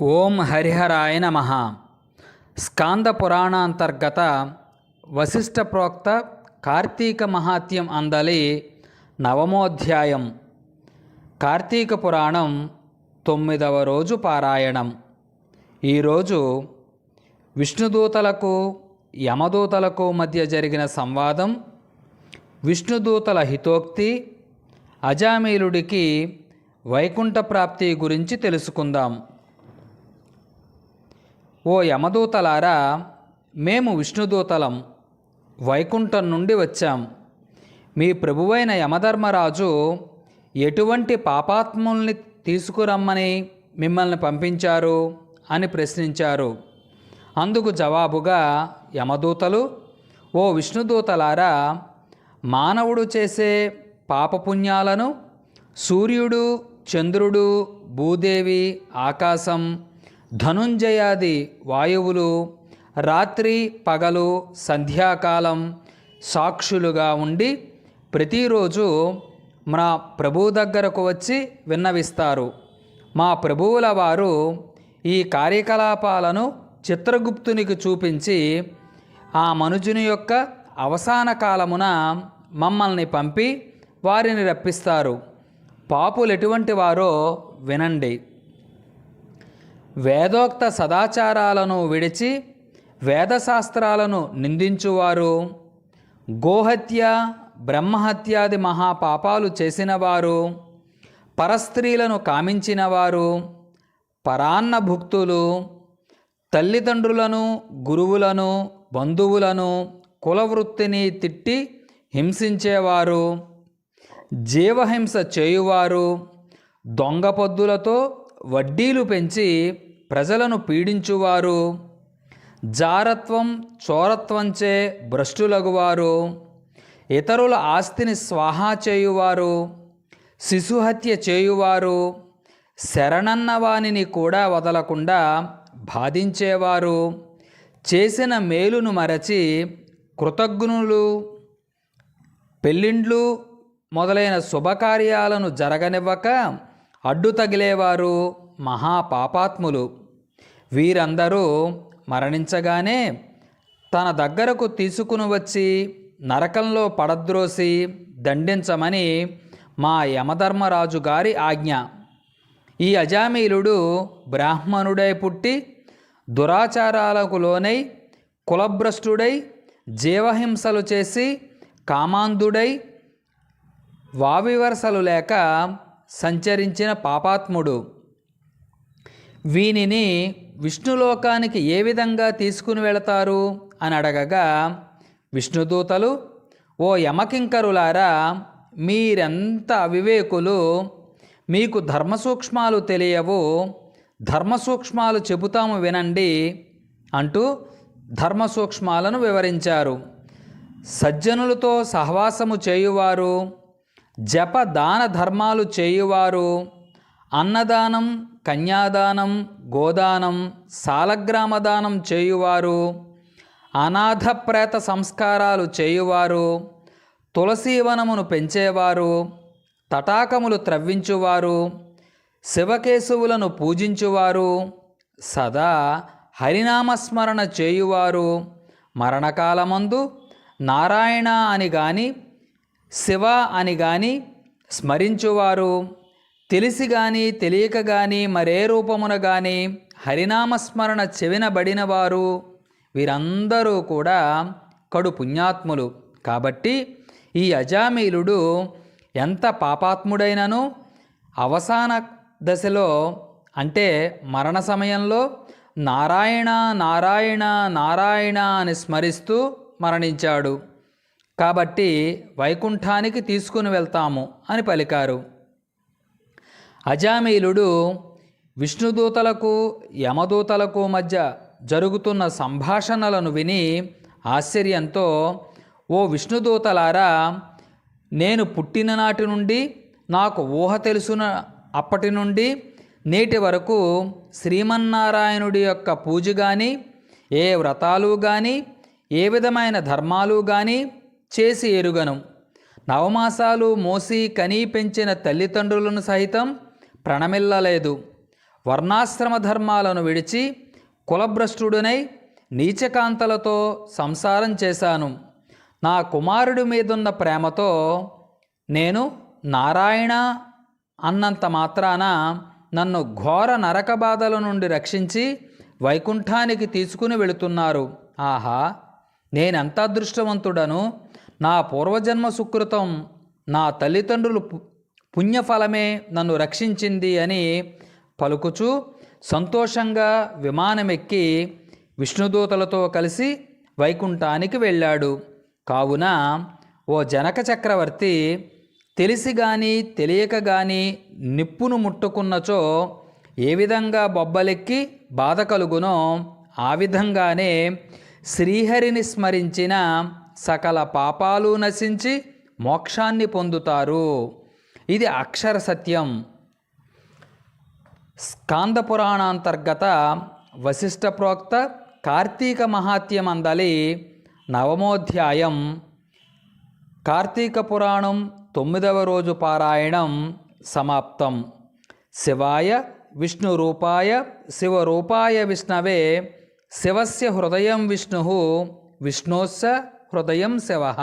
ఓం హరిహరాయ నమ. స్కాంద పురాణాంతర్గత వశిష్ఠ ప్రోక్త కార్తీక మహాత్యం అందలి నవమోధ్యాయం. కార్తీక పురాణం తొమ్మిదవ రోజు పారాయణం. ఈరోజు విష్ణుదూతలకు యమదూతలకు మధ్య జరిగిన సంవాదం విష్ణుదూతల హితోక్తి అజామీలుడికి వైకుంఠ ప్రాప్తి గురించి తెలుసుకుందాం. ఓ యమదూతలారా మేము విష్ణుదూతలం వైకుంఠం నుండి వచ్చాం. మీ ప్రభువైన యమధర్మరాజు ఎటువంటి పాపాత్ముల్ని తీసుకురమ్మని మిమ్మల్ని పంపించారు అని ప్రశ్నించారు. అందుకు జవాబుగా యమదూతలు ఓ విష్ణుదూతలారా మానవుడు చేసే పాపపుణ్యాలను సూర్యుడు చంద్రుడు భూదేవి ఆకాశం ధనుంజయాది వాయువులు రాత్రి పగలు సంధ్యాకాలం సాక్షులుగా ఉండి ప్రతిరోజు మా ప్రభువు దగ్గరకు వచ్చి విన్నవిస్తారు. మా ప్రభువుల వారు ఈ కార్యకలాపాలను చిత్రగుప్తునికి చూపించి ఆ మనుజుని యొక్క అవసాన కాలమున మమ్మల్ని పంపి వారిని రప్పిస్తారు. పాపులు ఎటువంటి వారో వినండి. వేదోక్త సదాచారాలను విడిచి వేదశాస్త్రాలను నిందించువారు. గోహత్య బ్రహ్మహత్యాది మహాపాపాలు చేసినవారు. పరస్త్రీలను కామించినవారు. పరాన్న భుక్తులు. తల్లిదండ్రులను గురువులను బంధువులను కులవృత్తిని తిట్టి హింసించేవారు. జీవహింస చేయువారు. దొంగ పొద్దులతో వడ్డీలు పెంచి ప్రజలను పీడించువారు జారత్వం చోరత్వంచే భ్రష్టులగువారు ఇతరుల ఆస్తిని స్వాహా చేయువారు శిశుహత్య చేయువారు శరణన్నవానిని కూడా వదలకుండా బాధించేవారు చేసిన మేలును మరచి కృతజ్ఞులు పెళ్ళిండ్లు మొదలైన శుభకార్యాలను జరగనివ్వక అడ్డు తగిలేవారు. మహాపాపాత్ములు. వీరందరూ మరణించగానే తన దగ్గరకు తీసుకుని వచ్చి నరకంలో పడద్రోసి దండించమని మా యమధర్మరాజు గారి ఆజ్ఞ. ఈ అజామీలుడు బ్రాహ్మణుడై పుట్టి దురాచారాలకు లోనై కులభ్రష్టుడై జీవహింసలు చేసి కామాంధుడై వావివరసలు లేక సంచరించిన పాపాత్ముడు. వీనిని విష్ణులోకానికి ఏ విధంగా తీసుకుని వెళతారు అని అడగగా విష్ణుదూతలు ఓ యమకింకరులారా మీరెంత అవివేకులు మీకు ధర్మసూక్ష్మాలు తెలియవు ధర్మసూక్ష్మాలు చెబుతాము వినండి అంటూ ధర్మసూక్ష్మాలను వివరించారు. సజ్జనులతో సహవాసము చేయువారు జప దాన ధర్మాలు చేయువారు అన్నదానం కన్యాదానం గోదానం సాలగ్రామదానం చేయువారు అనాథప్రేత సంస్కారాలు చేయువారు తులసీవనమును పెంచేవారు తటాకములు త్రవ్వించువారు శివకేశవులను పూజించువారు సదా హరినామస్మరణ చేయువారు. మరణకాలమందు నారాయణ అని గాని శివ అని గాని స్మరించువారు. తెలిసి గాని తెలియక గాని మరే రూపమున గాని హరినామస్మరణ చెవినబడినవారు వీరందరూ కూడా కడు పుణ్యాత్ములు. కాబట్టి ఈ అజామీలుడు ఎంత పాపాత్ముడైనను అవసాన దశలో అంటే మరణ సమయంలో నారాయణ నారాయణ నారాయణ అని స్మరిస్తూ మరణించాడు. కాబట్టి వైకుంఠానికి తీసుకుని వెళ్తాము అని పలికారు. అజామీలుడు విష్ణుదూతలకు యమదూతలకు మధ్య జరుగుతున్న సంభాషణలను విని ఆశ్చర్యంతో ఓ విష్ణుదూతలారా నేను పుట్టిన నాటి నుండి నాకు ఊహ తెలుసున అప్పటి నుండి నేటి వరకు శ్రీమన్నారాయణుడి యొక్క పూజ కానీ ఏ వ్రతాలు కానీ ఏ విధమైన ధర్మాలు కానీ చేసి ఎరుగను. నవమాసాలు మోసి కనీ పెంచిన తల్లిదండ్రులను సహితం ప్రణమిల్లలేదు. వర్ణాశ్రమ ధర్మాలను విడిచి కులభ్రష్టుడినై నీచకాంతలతో సంసారం చేశాను. నా కుమారుడి మీదున్న ప్రేమతో నేను నారాయణ అన్నంత మాత్రాన నన్ను ఘోర నరక బాధల నుండి రక్షించి వైకుంఠానికి తీసుకుని వెళుతున్నారు. ఆహా నేనెంత అదృష్టవంతుడను? నా పూర్వజన్మ సుకృతం నా తల్లిదండ్రులు పుణ్యఫలమే నన్ను రక్షించింది అని పలుకుచూ సంతోషంగా విమానమెక్కి విష్ణుదూతలతో కలిసి వైకుంఠానికి వెళ్ళాడు. కావున ఓ జనక చక్రవర్తి తెలిసి గాని తెలియక గాని నిప్పును ముట్టుకున్నచో ఏ విధంగా బొబ్బలెక్కి బాధ కలుగునో ఆ విధంగానే శ్రీహరిని స్మరించిన సకల పాపాలు నశించి మోక్షాన్ని పొందుతారు. ఇది అక్షర సత్యం. స్కాంద పురాణాంతర్గత వశిష్ఠ ప్రోక్త కార్తీక మహాత్యం అందలి నవమోధ్యాయం. కార్తీక పురాణం తొమ్మిదవ రోజు పారాయణం సమాప్తం. శివాయ విష్ణు రూపాయ శివరూపాయ విష్ణవే శివస్య హృదయం విష్ణు విష్ణోస్స హృదయం శివ.